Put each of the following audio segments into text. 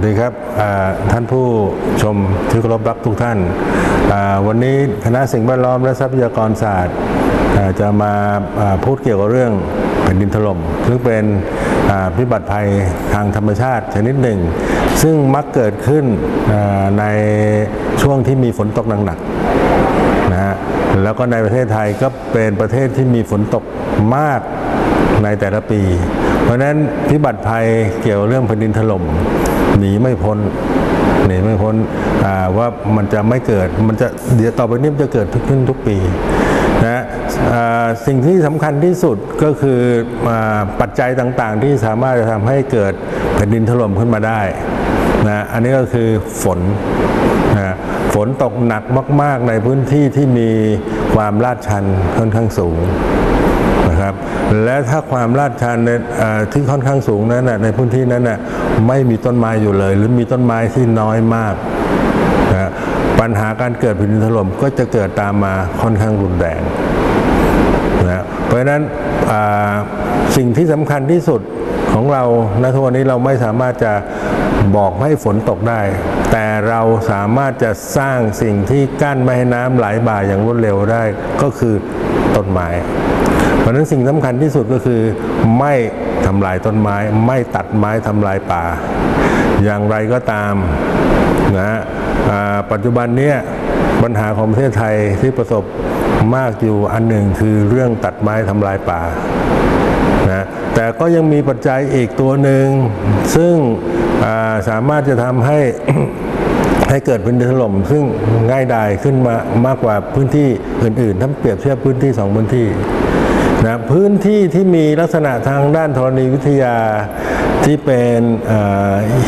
วัสดีครับท่านผู้ชมที่เคารพรักทุกท่าน วันนี้คณะสิ่งแวดล้อมและทรัพยากรศาสตร์จะมาพูดเกี่ยวกับเรื่องแผ่นดินถล่มซึ่งเป็นพิบัติภัยทางธรรมชาติชนิดหนึ่ง ซึ่งมักเกิดขึ้นในช่วงที่มีฝนตกหนักๆนะฮะแล้วก็ในประเทศไทยก็เป็นประเทศที่มีฝนตกมาก ในแต่ละปี เพราะฉะนั้นพิบัติภัยเกี่ยวเรื่องแผ่นดินถล่มหนีไม่พ้นหนีไม่พ้นว่ามันจะไม่เกิดมันจะเดี๋ยวต่อไปนี้มันจะเกิดทุกขึ้นทุกปีนะสิ่งที่สำคัญที่สุดก็คืออปัจจัยต่างๆ ที่สามารถจะทำให้เกิดแผ่นดินถล่มขึ้นมาได้นะอันนี้ก็คือฝนนะฝนตกหนักมาก ๆ ในพื้นที่ที่มีความลาดชันค่อนข้างสูงนะครับ และถ้าความลาดชันในที่ค่อนข้างสูงนั้นนะในพื้นที่นั้นนะไม่มีต้นไม้อยู่เลย หรือมีต้นไม้ที่น้อยมากนะปัญหาการเกิดแผ่นดินถล่มก็จะเกิดตามมาค่อนข้างรุนแรงนะเพราะฉะนั้นสิ่งที่สำคัญที่สุดของเราณทุกวันนี้เราไม่สามารถจะบอกให้ฝนตกได้ แต่เราสามารถจะสร้างสิ่งที่กั้นไม่ให้น้ำไหลบ่าอย่างรวดเร็วได้ ก็คือต้นไม้ เพราะนั้นสิ่งสำคัญที่สุดก็คือ ไม่ทำลายต้นไม้ ไม่ตัดไม้ทำลายป่า อย่างไรก็ตามนะฮะปัจจุบันเนี้ยปัญหาของประเทศไทยที่ประสบมากอยู่อันหนึ่งคือเรื่องตัดไม้ทำลายป่านะแต่ก็ยังมีปัจจัยอีกตัวหนึ่ง ซึ่งาสามารถจะทำให้ให้เกิดเป็นดินถล่ม ซึ่งง่ายดายขึ้นมามากกว่าพื้นที่อื่นๆ ถ้าเปรียบเทียบพื้นที่สองพื้นที่ นะพื้นที่ที่มีลักษณะทางด้านธรณีวิทยาที่เป็น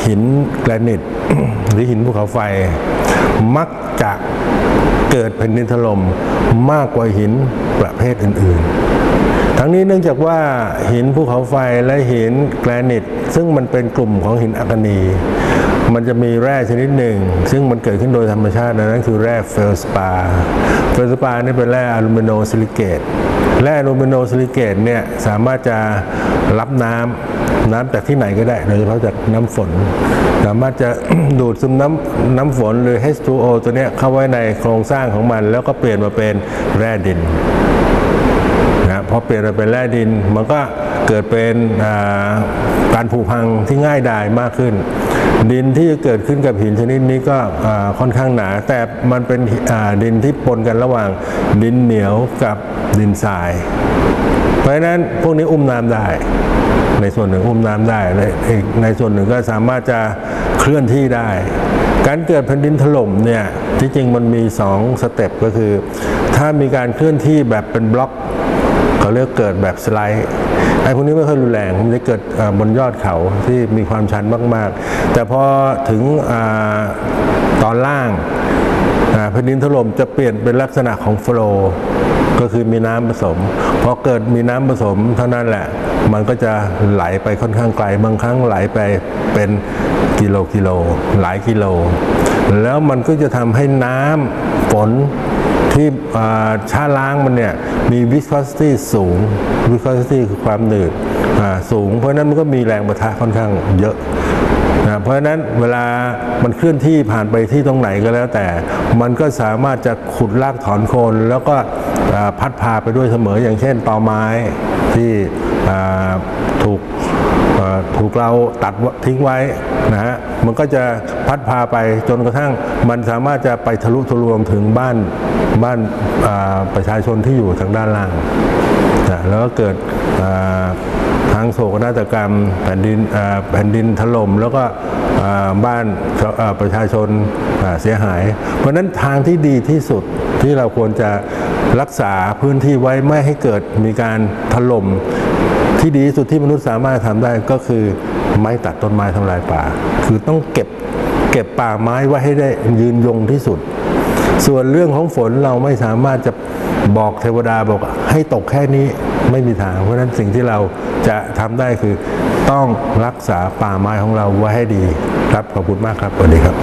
หินแกรนิต หรือหินภูเขาไฟ มักจะเกิดแผ่นดินถล่มมากกว่าหินประเภทอื่น ๆ ทั้งนี้เนื่องจากว่าหินภูเขาไฟและหินแกรนิต ซึ่งมันเป็นกลุ่มของหินอัคนีมันจะมีแร่ชนิดหนึ่ง ซึ่งมันเกิดขึ้นโดยธรรมชาตินั่นคือแร่เฟลสปา เฟลสปานี่เป็นแร่อลูมิโนซิลิเกต แร่อลูมิโนซิลิเกตเนี่ยสามารถจะรับน้ำน้ำจากที่ไหนก็ได้ โดยเฉพาะจากน้ำฝน สามารถจะดูดซึมน้ำน้ำฝนหรือ H2O ตัวเนี้ยเข้าไว้ในโครงสร้างของมัน แล้วก็เปลี่ยนมาเป็นแร่ดิน พอเปลี่ยนมาเป็นแร่ดิน มันก็เกิดเป็นการผุพังที่ง่ายดายมากขึ้น ดินที่จะเกิดขึ้นกับหินชนิดนี้ก็ค่อนข้างหนา แต่มันเป็นดินที่ปนกันระหว่างดินเหนียวกับดินทราย เพราะฉะนั้นพวกนี้อุ้มน้ำได้ในส่วนหนึ่งอุ้มน้ำได้ในอีกในส่วนหนึ่งก็สามารถจะเคลื่อนที่ได้ การเกิดแผ่นดินถล่มเนี่ยที่จริงมันมี2สเต็ปก็คือ ถ้ามีการเคลื่อนที่แบบเป็นบล็อก เขาเรียกเกิดแบบสไลด์ไอ้พวกนี้ไม่ค่อยรุนแรงมันจะเกิดบนยอดเขาที่มีความชันมาก ๆ แต่พอถึงอตอนล่างแผ่นดินถล่มจะเปลี่ยนเป็นลักษณะของโฟลว์ก็คือมีน้ำผสมพอเกิดมีน้ำผสมเท่านั้นแหละ มันก็จะไหลไปค่อนข้างไกล บางครั้งไหลไปเป็นกิโลกิโล หลายกิโล แล้วมันก็จะทำให้น้ำฝน ที่ช้าชาล้างมันเนี่ยมี viscosity สูง viscosity คือความหนืดสูง เพราะฉะนั้นมันก็มีแรงประทะค่อนข้างเยอะ นะเพราะฉะนั้นเวลามันเคลื่อนที่ผ่านไปที่ตรงไหนก็แล้วแต่ มันก็สามารถจะขุดลากถอนโคนแล้วก็พัดพาไปด้วยเสมออย่างเช่นตอไม้ที่ถูกถูกเราตัดทิ้งไว้นะฮะมันก็จะพัดพาไปจนกระทั่งมันสามารถจะไปทะลุทะลวงถึงบ้านบ้านประชาชนที่อยู่ทางด้านล่างนะแล้วก็เกิด ทางโศกนาฏกรรมแผ่นดินแผ่นดินถล่มแล้วก็บ้านประชาชนเสียหาย เพราะฉะนั้นทางที่ดีที่สุดที่เราควรจะรักษาพื้นที่ไว้ไม่ให้เกิดมีการถล่มที่ดีที่สุดที่มนุษย์สามารถทำได้ก็คือไม่ตัดต้นไม้ทำลายป่า คือต้องเก็บเก็บป่าไม้ไว้ให้ได้ยืนยงที่สุด ส่วนเรื่องของฝนเราไม่สามารถจะบอกเทวดาบอกให้ตกแค่นี้ไม่มีทาง เพราะฉะนั้นสิ่งที่เราจะทำได้คือต้องรักษาป่าไม้ของเราไว้ให้ดี ครับขอบคุณมากครับสวัสดีครับ